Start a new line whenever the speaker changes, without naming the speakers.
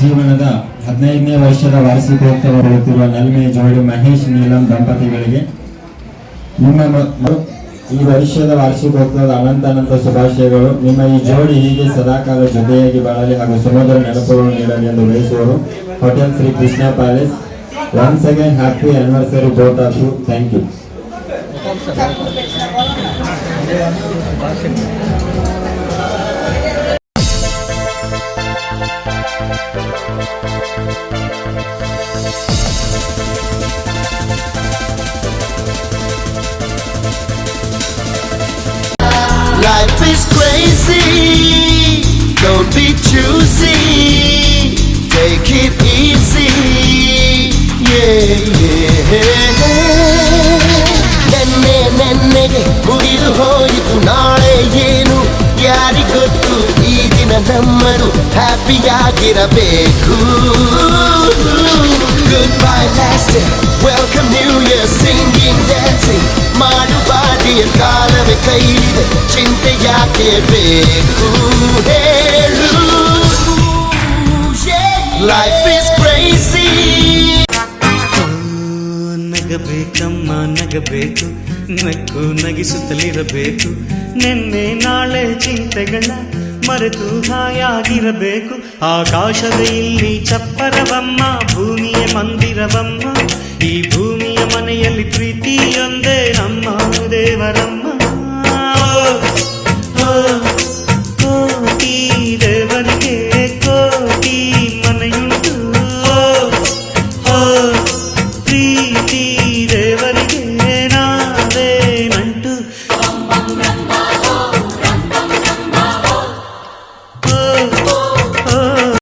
ಜೀವನದ ಹದಿನೈದನೇ ವರ್ಷದ ವಾರ್ಷಿಕೋತ್ಸವ ಬರುತ್ತಿರುವ ನಲ್ಮೆ ಜೋಡಿ ಮಹೇಶ್ ನೀಲಂ ದಂಪತಿಗಳಿಗೆ ನಿಮ್ಮ ಈ ವರ್ಷದ ವಾರ್ಷಿಕೋತ್ಸವದ ಅನಂತ ಅನಂತ ಶುಭಾಶಯಗಳು. ನಿಮ್ಮ ಈ ಜೋಡಿ ಹೀಗೆ ಸದಾಕಾಲ ಜೊತೆಯಾಗಿ ಬಾಳಲಿ ಹಾಗೂ ಸಮುದ್ರ ನೆನಪುಗಳು ನೀಡಲಿ ಎಂದು ಬಯಸುವರು. Hotel Shri Krishna palace. Once again happy anniversary both of you thank you
Life is crazy. Don't be choosy. Take it easy. Yeah, yeah. ನೆನ್ನೆ ನೆನ್ನೆಗೆ ಮುಗಿದು ಹೋಯಿತು ನಾಳೆ ಏನು ಯಾರಿಗೊತ್ತು ಈ ದಿನ ನಮ್ಮದು ಹ್ಯಾಪಿಯಾಗಿರಬೇಕು goodbye last welcome new year singing dancing ಮಾಡುವ dear ಕಾಲವೇ ಕೈಲಿದೆ ಚಿಂತೆ ಯಾಕೆ ಬೇಕು ಹೇಳು ಲೈಫ್ ಇಸ್ ಕ್ರೇಜಿ
ನಗಬೇಕಮ್ಮ ನಗಬೇಕು ನಕ್ಕು ನಗಿಸುತ್ತಲಿರಬೇಕು ನಿನ್ನೆ ನಾಳೆ ಚಿಂತೆಗಳ ಮರೆತು ಹಾಯಾಗಿರಬೇಕು. ಆಕಾಶದ ಇಲ್ಲಿ ಚಪ್ಪರವಮ್ಮ ಭೂಮಿಯ ಮಂದಿರವಮ್ಮ. ಈ ಭೂಮಿಯ ಮನೆಯಲ್ಲಿ ಪ್ರೀತಿಯೊಂದೇ ನಮ್ಮ